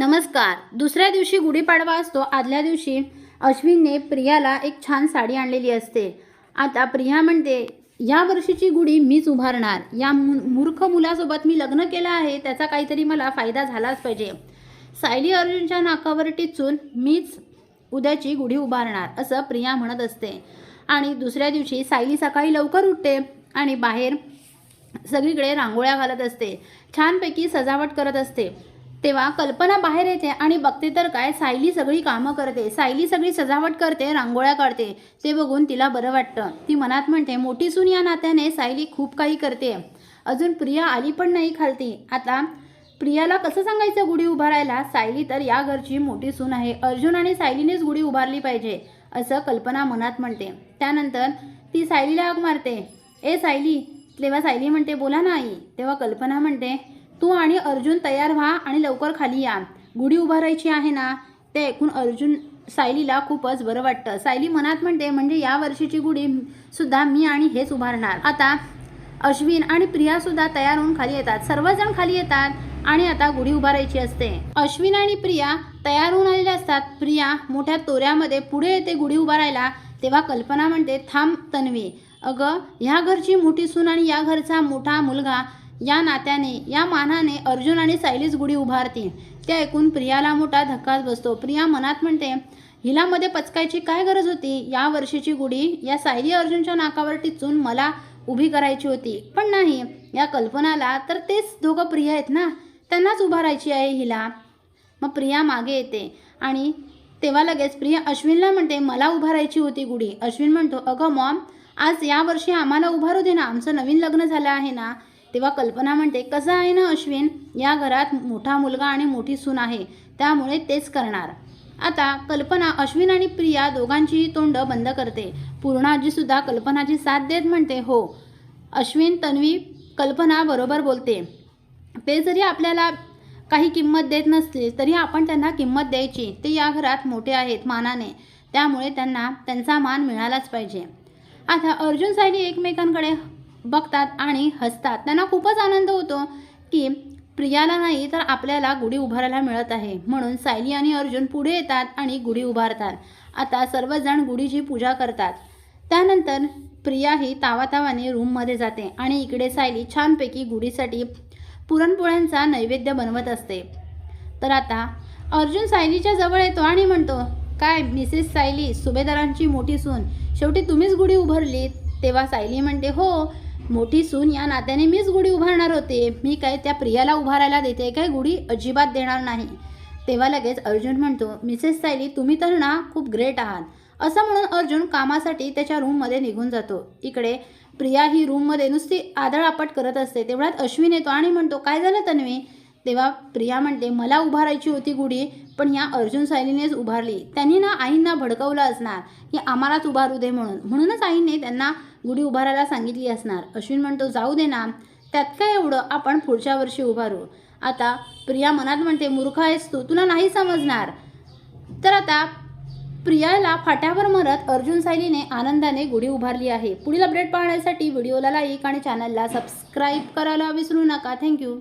नमस्कार. दुसऱ्या दिवशी गुढीपाडवा असतो आदल्या दिवशी अश्विनने प्रियाला एक छान साडी आणलेली असते. आता प्रिया म्हणते या वर्षीची गुढी मीच उभारणार. या मूर्ख मुलासोबत मी लग्न केलं आहे त्याचा काहीतरी मला फायदा झालाच पाहिजे. सायली अर्जुनच्या नाकावर टिचून मीच उद्याची गुढी उभारणार असं प्रिया म्हणत असते. आणि दुसऱ्या दिवशी सायली सकाळी लवकर उठते आणि बाहेर सगळीकडे रांगोळ्या घालत असते. छानपैकी सजावट करत असते. तेव्हा कल्पना बाहेर येते आणि बघते तर काय सायली सगळी कामं करते. सायली सगळी सजावट करते रांगोळ्या काढते. ते बघून तिला बरं वाटतं. ती मनात म्हणते मोठी सून या नात्याने सायली खूप काही करते. अजून प्रिया आली पण नाही खालती. आता प्रियाला कसं सांगायचं गुढी उभारायला? सायली तर या घरची मोठी सून आहे. अर्जुन आणि सायलीनेच गुढी उभारली पाहिजे असं कल्पना मनात म्हणते. त्यानंतर ती सायलीला आग मारते. ए सायली तेव्हा सायली म्हणते बोला ना आई. तेव्हा कल्पना म्हणते तू आणि अर्जुन तयार व्हा आणि लवकर खाली या. गुढी उभारायची आहे ना? ते ऐकून अर्जुन सायलीला खूपच बरं वाटतं. सायली मनात म्हणते म्हणजे या वर्षीची गुढी सुद्धा मी आणि हेच उभारणार. आता अश्विन आणि प्रिया सुद्धा तयार होऊन खाली येतात. सर्वजण खाली येतात आणि आता गुढी उभारायची असते. अश्विन आणि प्रिया तयार होऊन आलेले असतात. प्रिया मोठ्या तोऱ्यामध्ये पुढे येते गुढी उभारायला. तेव्हा कल्पना म्हणते थांब तन्वी. अगं ह्या घरची मोठी सून आणि या घरचा मोठा मुलगा या नात्याने या मानाने अर्जुन आणि सायलीच गुढी उभारतील. ते ऐकून प्रियाला मोठा धक्काच बसतो. प्रिया मनात म्हणते हिलामध्ये पचकायची काय गरज होती? या वर्षीची गुढी या सायली अर्जुनच्या नाकावर टिचून मला उभी करायची होती. पण नाही या कल्पनाला तर तेच दोघं प्रिया आहेत ना? त्यांनाच उभारायची आहे हिला. मग प्रिया मागे येते आणि तेव्हा लगेच प्रिया अश्विनला म्हणते मला उभारायची होती गुढी. अश्विन म्हणतो अगं मॉम आज या वर्षी आम्हाला उभारू दे ना. आमचं नवीन लग्न झालं आहे ना. तेव्हा कल्पना म्हणते कसं आहे ना अश्विन? या घरात मोठा मुलगा आणि मोठी सून आहे त्यामुळे तेच करणार. आता कल्पना अश्विन आणि प्रिया दोघांचीही तोंड बंद करते. पूर्णाजीसुद्धा कल्पनाची साथ देत म्हणते हो. अश्विन तन्वी कल्पना बरोबर बोलते ते जरी आपल्याला काही किंमत देत नसली तरी आपण त्यांना किंमत द्यायची. ते या घरात मोठे आहेत मानाने. त्यामुळे त्यांना त्यांचा मान मिळालाच पाहिजे. आता अर्जुन सायली एकमेकांकडे बघतात आणि हसतात. त्यांना खूपच आनंद होतो की प्रियाला नाही तर आपल्याला गुढी उभारायला मिळत आहे. म्हणून सायली आणि अर्जुन पुढे येतात आणि गुढी उभारतात. आता सर्वजण गुढीची पूजा करतात. त्यानंतर प्रिया ही तावातावाने रूममध्ये जाते आणि इकडे सायली छानपैकी गुढीसाठी पुरणपोळ्यांचा नैवेद्य बनवत असते. तर आता अर्जुन सायलीच्या जवळ येतो आणि म्हणतो काय मिसेस सायली सुभेदारांची मोठी सून. शेवटी तुम्हीच गुढी उभारली तेव्हा सायली म्हणते हो मोठी सून या नात्याने मीच गुढी उभारणार होते. मी काय त्या प्रियाला उभारायला देते काय गुढी? अजिबात देणार नाही. तेव्हा लगेच अर्जुन म्हणतो मिसेस सायली तुम्ही तर ना खूप ग्रेट आहात. असं म्हणून अर्जुन कामासाठी त्याच्या रूममध्ये निघून जातो. इकडे प्रिया ही रूममध्ये नुसती आदळआपट करत असते. तेवढ्यात अश्विन येतो आणि म्हणतो काय झालं तन्वी? तेव्हा प्रिया म्हणते मला उभारायची होती गुढी पण या अर्जुन सायलीनेच उभारली. त्यांनी ना आईंना भडकवलं असणार. की आम्हालाच उभारू दे म्हणून. म्हणूनच आईने त्यांना गुढी उभारायला सांगितली असणार. अश्विन म्हणतो जाऊ दे ना. त्यात काय एवढं? आपण पुढच्या वर्षी उभारू. आता प्रिया मनात म्हणते मूर्ख आहेस तू. तुला नाही समजणार. तर आता प्रियाला फाट्यावर मरत अर्जुन सायलीने आनंदाने गुढी उभारली आहे. पुढील अपडेट पाहण्यासाठी व्हिडिओला लाईक आणि चॅनलला सबस्क्राईब करायला विसरू नका. थँक्यू